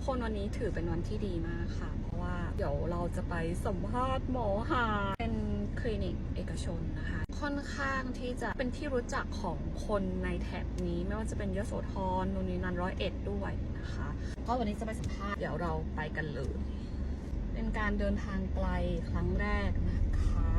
กคนวันนี้ถือเป็นวันที่ดีมากค่ะ เพราะว่าเดี๋ยวเราจะไปสัมภาษณ์หมอหาเป็นคลินิกเอกชนนะคะ ค่อนข้างที่จะเป็นที่รู้จักของคนในแถบนี้ไม่ว่าจะเป็นยโสธรนนทนันร้อยเอ็ดด้วยนะคะก็วันนี้จะไปสัมภาษณ์เดี๋ยวเราไปกันเลย เป็นการเดินทางไกลครั้งแรกนะคะ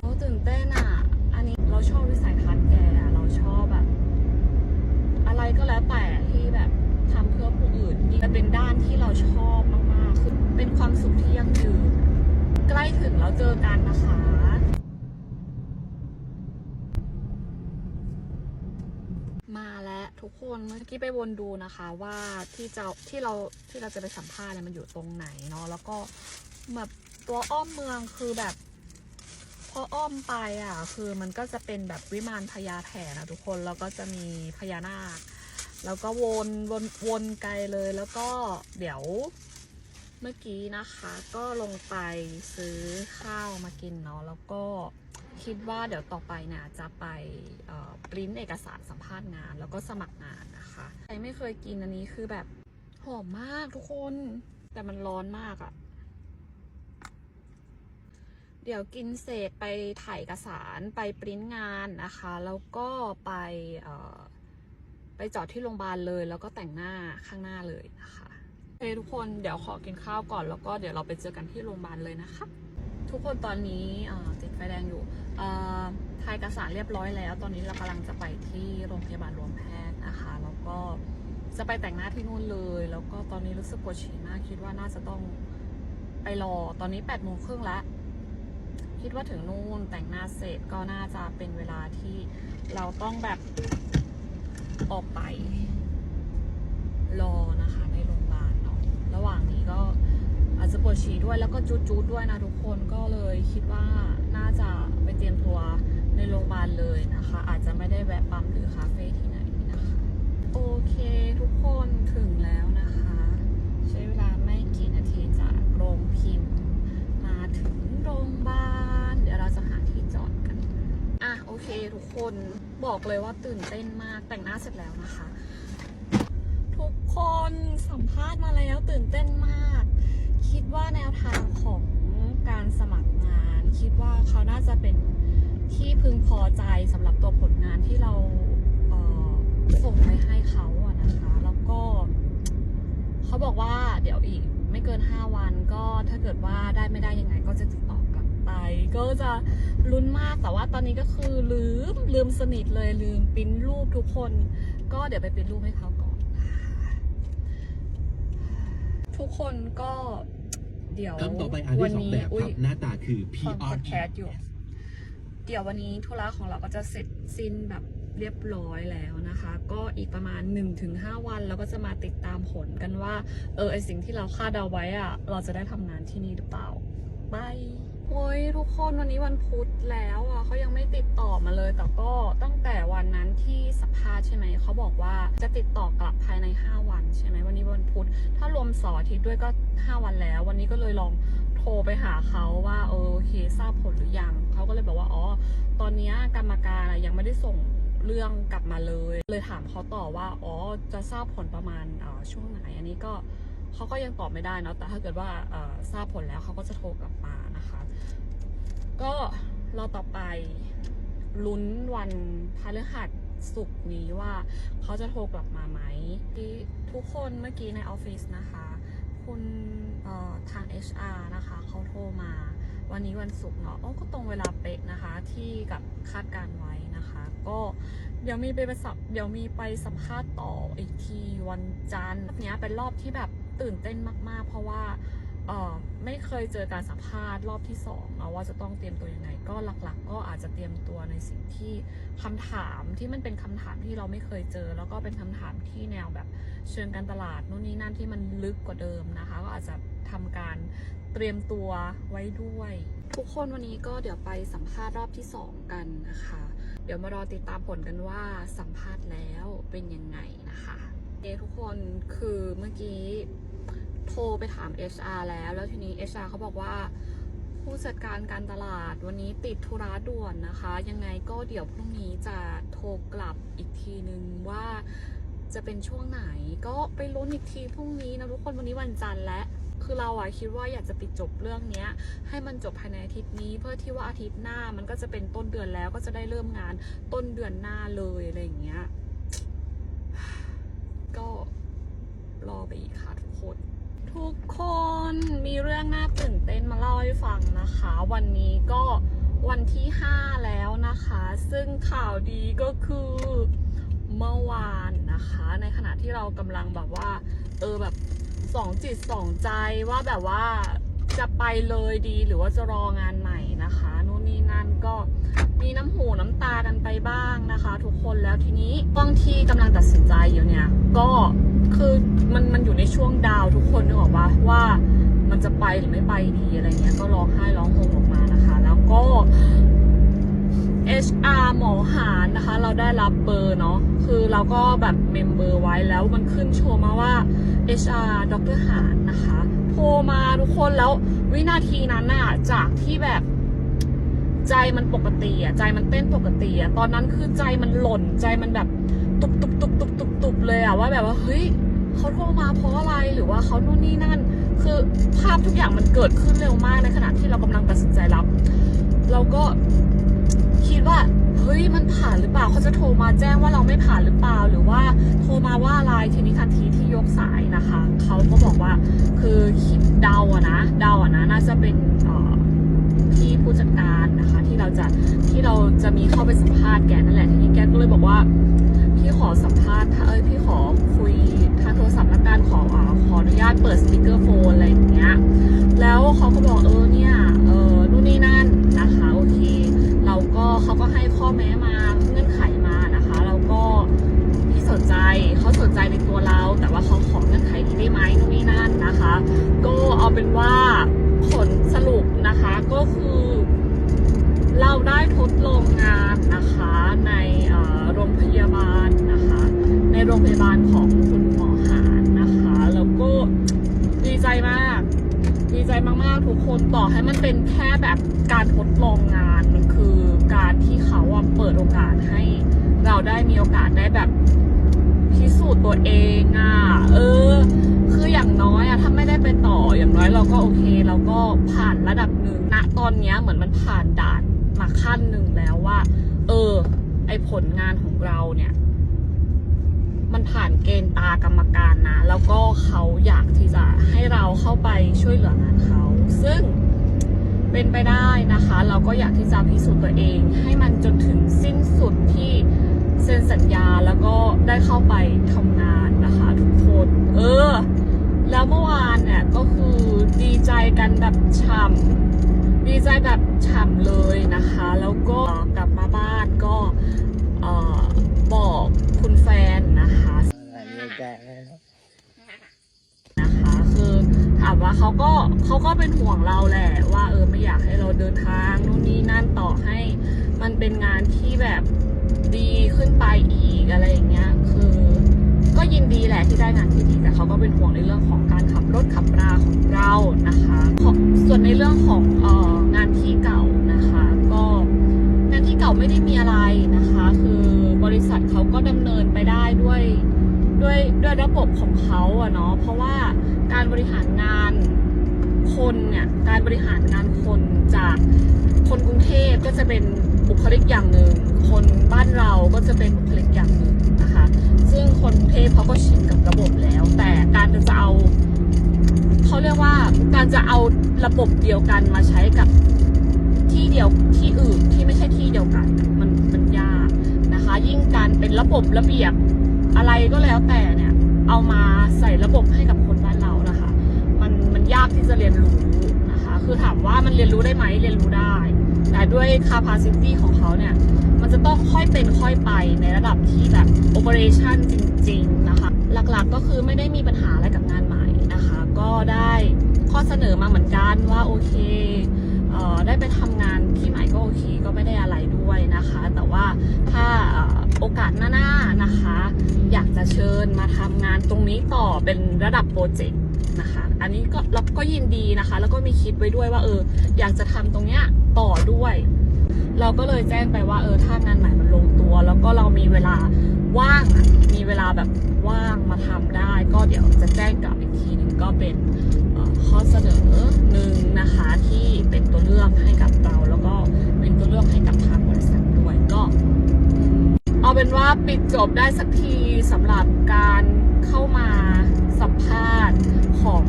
โอ้ตื่นเต้นอะ อันนี้เราชอบวิสัยทัศน์แกอะเราชอบแบบ อะไรก็แล้วแต่ที่แบบ ทำเพื่อผู้อื่นมันเป็นด้านที่เราชอบมากๆคือเป็นความสุขที่ยั่งยืนใกล้ถึงแล้วเจอกันนะคะมาแล้วทุกคนเมื่อกี้ไปวนดูนะคะว่าที่จะที่เราที่เราจะไปสัมภาษณ์เนี่ยมันอยู่ตรงไหนเนาะแล้วก็แบบตัวอ้อมเมืองคือแบบ พออ้อมไปอะ คือมันก็จะเป็นแบบวิมานพญาแถนะทุกคนแล้วก็จะมีพญานาค แล้วก็วนวนวนไกลเลยแล้วก็เดี๋ยวเมื่อกี้นะคะ ก็ลงไปซื้อข้าวมากินเนาะแล้วก็คิดว่าเดี๋ยวต่อไปนี่ยจะไปปริ้นเอกสารสัมภาษณ์งาน แล้วก็สมัครงานนะคะใครไม่เคยกินอันนี้คือแบบหอมมากทุกคน แต่มันร้อนมากอะ่ะ เดี๋ยวกินเสร็จไปถ่ายเอกสารไปปริ้นงานนะคะ แล้วก็ไปเออ ไปจอดที่โรงพยาบาลเลย แล้วก็แต่งหน้าข้างหน้าเลยนะคะโอเคทุกคนเดี๋ยวขอกินข้าวก่อนแล้วก็เดี๋ยวเราไปเจอกันที่โรงพยาบาลเลยนะคะ ทุกคนตอนนี้ติดไฟแดงอยู่เอ่อถ่ายเอกสารเรียบร้อยแล้ว ตอนนี้เรากำลังจะไปที่โรงพยาบาลรวมแพทย์นะคะแล้วก็จะไปแต่งหน้าที่นู่นเลย แล้วก็ตอนนี้รู้สึกปวดฉี่มาก คิดว่าน่าจะต้องไปรอตอนนี้8ปดโมงครึ่งแล้วคิดว่าถึงนู่นแต่งหน้าเสร็จก็น่าจะเป็นเวลาที่เราต้องแบบ ออกไป รอนะคะในโรงพยาบาลเนาะระหว่างนี้ก็อาจจะปวดฉี่ด้วยแล้วก็จูดๆด้วยนะทุกคนก็เลยคิดว่าน่าจะไปเตรียมตัวในโรงพยาบาลเลยนะคะ อาจจะไม่ได้แวะปั๊มหรือคาเฟ่ที่ไหนนะคะ โอเคทุกคนถึงแล้วนะคะ ใช้เวลาไม่กี่นาทีจากโรงพิมพ์ มาถึงโรงพยาบาล เดี๋ยวเราจะหาที่จอดกัน อะโอ เคทุกคนบอกเลยว่าตื่นเต้นมากแต่งหน้าเสร็จแล้วนะคะ ทุกคนสัมภาษณ์มาแล้วตื่นเต้นมาก คิดว่าแนวทางของการสมัครงาน คิดว่าเขาน่าจะเป็นที่พึงพอใจสำหรับตัวผลงานที่เราเส่งไปให้เขาอะนะคะ แล้วก็ เขาบอกว่าเดี๋ยวอีกไม่เกิน 5 วันก็ถ้าเกิดว่าได้ไม่ได้ยังไงก็จะติดต่อ ไป ก็จะลุ้นมากแต่ว่าตอนนี้ก็คือลืมลืมสนิทเลยลืมปริ้นรูปทุกคน ก็เดี๋ยวไปปริ้นรูปให้เขาก่อนนะคะทุกคนก็เดี๋ยวคำต่อไปอันที่สองแบบครับหน้าตาคือฟังพอด PRG แคสต์อยู่เดี๋ยววันนี้ธุระของเราก็จะเสร็จสิ้นแบบเรียบร้อยแล้วนะคะ ก็อีกประมาณ 1-5 วันเราก็จะมาติดตามผลกันว่า เออไอสิ่งที่เราคาดเดาไว้อะเราจะได้ทำงานที่นี่หรือเปล่าบายโอ้ย ทุกคนวันนี้วันพุธแล้วอะเขายังไม่ติดต่อมาเลย แต่ก็ตั้งแต่วันนั้นที่สัมภาษณ์ใช่ไหมเขาบอกว่าจะติดต่อกลับภายใน 5 วันใช่ไหมวันนี้วันพุธถ้ารวมเสาร์อาทิตย์ด้วยก็ 5 วันแล้ว วันนี้ก็เลยลองโทรไปหาเขาว่าเออโอเคทราบผลหรือยังเขาก็เลยบอกว่าอ๋อตอนนี้กรรมการอะยังไม่ได้ส่งเรื่องกลับมาเลย เลยถามเขาต่อว่าอ๋อจะทราบผลประมาณออช่วงไหนอันนี้ก็เขาก็ยังตอบไม่ได้เนาะแต่ถ้าเกิดว่าออทราบผลแล้วเขาก็จะโทรกลับมานะคะ ก็เราต่อไปลุ้นวันพฤหัสสุกร์นี้ว่าเขาจะโทรกลับมาไหมที่ทุกคนเมื่อกี้ในออฟฟิศนะคะ คุณเอ่อทาง HR นะคะเขาโทรมา วันนี้วันศุกร์เนาะโอ้ก็ตรงเวลาเป๊ะนะคะ ที่กับคาดการไว้นะคะ ก็เดี๋ยวมีไปสับเดี๋ยวมีไปสัมภาษณ์ต่ออีกทีวันจันทร์รอบนี้เป็นรอบที่แบบตื่นเต้นมากๆ เพราะว่า ไม่เคยเจอการสัมภาษณ์รอบที่สองเนาว่าจะต้องเตรียมตัวยังไง ก็หลักๆ ก็อาจจะเตรียมตัวในสิ่งที่คำถามที่มันเป็นคำถามที่เราไม่เคยเจอ แล้วก็เป็นคำถามที่แนวแบบเชิงการตลาดนู่นนี่นั่นที่มันลึกกว่าเดิมนะคะ ก็อาจจะทำการเตรียมตัวไว้ด้วย ทุกคนวันนี้ก็เดี๋ยวไปสัมภาษณ์รอบที่2กันนะคะ เดี๋ยวมารอติดตามผลกันว่าสัมภาษณ์แล้วเป็นยังไงนะคะเอทุกคนคือเมื่อกี้ โทรไปถาม HR แล้ว แล้วทีนี้ HR เขาบอกว่า ผู้จัดการการตลาดวันนี้ติดธุระด่วนนะคะ ยังไงก็เดี๋ยวพรุ่งนี้จะโทรกลับอีกทีนึงว่าจะเป็นช่วงไหน ก็ไปลุ้นอีกทีพรุ่งนี้นะทุกคนวันนี้วันจันทร์และคือเราอะคิดว่าอยากจะปิดจบเรื่องเนี้ย ให้มันจบภายในอาทิตย์นี้ เพื่อที่ว่าอาทิตย์หน้ามันก็จะเป็นต้นเดือนแล้วก็จะได้เริ่มงานต้นเดือนหน้าเลยอะไรอย่างเงี้ยก็รอไปอีกค่ะ ทุกคนมีเรื่องน่าตื่นเต้นมาเล่าให้ฟังนะคะ วันนี้ก็วันที่ 5 แล้วนะคะ ซึ่งข่าวดีก็คือเมื่อวานนะคะ ในขณะที่เรากำลังแบบว่า เออแบบสองจิตสองใจว่าแบบว่าจะไปเลยดีหรือว่าจะรองานใหม่นะคะนู่นนี่นั่นก็มีน้ำหูน้ำตากันไปบ้างนะคะ ทุกคนแล้วทีนี้บางที่กำลังตัดสินใจอยู่เนี่ย ก็คือมันมันอยู่ในช่วงดาว ว่ามันจะไปหรือไม่ไปดีอะไรเงี้ยก็ร้องไห้ร้องโฮมออกมานะคะ แล้วก็ HR หมอหารนะคะ เราได้รับเบอร์เนาะคือเราก็แบบเมมเบอร์ไว้แล้วมันขึ้นโชว์มาว่า HR ดรหารนะคะโทรมาทุกคนแล้ววินาทีนั้นน่ะจากที่แบบใจมันปกติอะใจมันเต้นปกติอะตอนนั้นคือใจมันหล่นใจมันแบบตุบตุบตุบตุบตุบตุบเลยอะว่าแบบว่าเฮ้ยเขาโทรมาเพราะอะไรหรือว่าเขานู่นนี่นั่น คือภาพทุกอย่างมันเกิดขึ้นเร็วมากในขณะที่เรากำลังตัดสินใจรับ เราก็คิดว่าเฮ้ยมันผ่านหรือเปล่าเขาจะโทรมาแจ้งว่าเราไม่ผ่านหรือเปล่า หรือว่าโทรมาว่าอะไรทีนี้ทันทีที่ยกสายนะคะ เขาก็บอกว่าคือคิดเดาอะนะเดาอะนะน่าจะเป็น พี่ผู้จัดการนะคะ ที่เราจะที่เราจะมีเข้าไปสัมภาษณ์แกนั่นแหละทีนี้แกก็เลยบอกว่าพี่ขอสัมภาษณ์เอ้ยพี่ขอคุยทางโทรศัพท์ละกันขออ่าขออนุญาตเปิดสปีกเกอร์โฟนอะไรอย่างเงี้ยแล้วเขาก็บอกเออเนี่ยเออนู่นนี่นั่นนะคะโอเคเราก็เขาก็ให้ข้อแม้มาเงื่อนไขมานะคะแล้วก็พี่สนใจเขาสนใจในตัวเรา แต่ว่าเขาขอเงื่อนไขนี้ได้ไหมนู่นนี่นั่นนะคะ ก็เอาเป็นว่า ผลสรุปนะคะก็คือ เราได้ทดลองงานนะคะในโรงพยาบาลนะคะ ในโรงพยาบาลของคุณหมอหารนะคะ แล้วก็ดีใจมาก ดีใจมากๆทุกคนต่อให้มันเป็นแค่แบบการทดลองงานมันคือการที่เขาเปิดโอกาสให้เราได้มีโอกาสได้แบบ พิสูจน์ตัวเองอะเออ คืออย่างน้อยอะถ้าไม่ได้ไปต่ออย่างน้อยเราก็โอเค เราก็ผ่านระดับหนึ่งณตอนเนี้ยเหมือนมันผ่านด่านมาขั้นหนึ่งแล้วว่า เออ ไอผลงานของเราเนี่ย มันผ่านเกณฑ์ตากรรมการนะ แล้วก็เขาอยากที่จะให้เราเข้าไปช่วยเหลืองานเขา ซึ่งเป็นไปได้นะคะ เราก็อยากที่จะพิสูจน์ตัวเอง ให้มันจนถึงสิ้นสุดที่ เซ็นสัญญาแล้วก็ได้เข้าไปทำงานนะคะทุกคน เออ แล้วเมื่อวานเนี่ยก็คือดีใจกันแบบฉ่ำดีใจแบบฉ่ำเลยนะคะ แล้วก็กลับมาบ้านก็บอกคุณแฟนนะคะนะคะคือถามว่าเขาก็เขาก็เป็นห่วงเราแหละว่าเออไม่อยากให้เราเดินทางนู่นนี่นั่นต่อให้ มันเป็นงานที่แบบ ดีขึ้นไปอีกอะไรอย่างเงี้ย คือ ก็ยินดีแหละที่ได้งานที่ดีแต่เขาก็เป็นห่วงในเรื่องของการขับรถขับราของเรานะคะของส่วนในเรื่องของเอ่องานที่เก่านะคะ ก็งานที่เก่าไม่ได้มีอะไรนะคะ คือบริษัทเขาก็ดำเนินไปได้ด้วยด้วยด้วยระบบของเขาอะเนาะเพราะว่าการบริหารงานคนเนี่ยการบริหารงานคนจากคนกรุงเทพก็จะเป็น บุคลิกอย่างหนึ่ง คนบ้านเราก็จะเป็นบุคลิกอย่างหนึ่งนะคะ ซึ่งคนเทพเขาก็ชินกับระบบแล้ว แต่การจะเอาเขาเรียกว่าการจะเอาระบบเดียวกันมาใช้กับที่เดียวที่อื่นที่ไม่ใช่ที่เดียวกัน มันมันยากนะคะ ยิ่งการเป็นระบบระเบียบอะไรก็แล้วแต่เนี่ยเอามาใส่ระบบให้กับคนบ้านเรานะคะ มันมันยากที่จะเรียนรู้นะคะ คือถามว่ามันเรียนรู้ได้ไหมเรียนรู้ได้ แต่ด้วย capacity ของเขาเนี่ย มันจะต้องค่อยเป็นค่อยไปในระดับที่แบบ operation จริง ๆ นะคะ หลักๆก็คือไม่ได้มีปัญหาอะไรกับงานใหม่นะคะ ก็ได้ข้อเสนอมาเหมือนกันว่าโอเคเออได้ไปทำงานที่ใหม่ก็โอเคก็ไม่ได้อะไรด้วยนะคะ แต่ว่าถ้าโอกาสหน้าๆนะคะ อยากจะเชิญมาทำงานตรงนี้ต่อเป็นระดับโปรเจกต์ นะคะ อันนี้ก็เราก็ยินดีนะคะ แล้วก็มีคิดไว้ด้วยว่าเออ อยากจะทำตรงเนี้ยต่อด้วย เราก็เลยแจ้งไปว่าเออถ้างานใหม่มันลงตัว แล้วก็เรามีเวลาว่างมีเวลาแบบว่างมาทำได้ ก็เดี๋ยวจะแจ้งกลับอีกทีหนึ่งก็เป็นออข้อเสนอหนึ่งนะคะที่เป็นตัวเลือกให้กับเรา แล้วก็เป็นตัวเลือกให้กับทางบริษัทด้วยก็เอาเป็นว่าปิดจบได้สักทีสำหรับการเข้ามา สัมภาษณ์ของ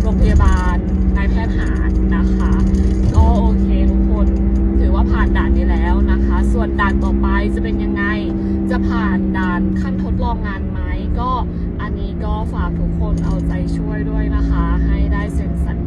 โรงพยาบาลนายแพทย์หารนะคะ ก็โอเคทุกคนถือว่าผ่านด่านนี้แล้วนะคะ ส่วนด่านต่อไปจะเป็นยังไง จะผ่านด่านขั้นทดลองงานไหมก็อันนี้ก็ฝากทุกคนเอาใจช่วยด้วยนะคะ ให้ได้เซ็นสัญ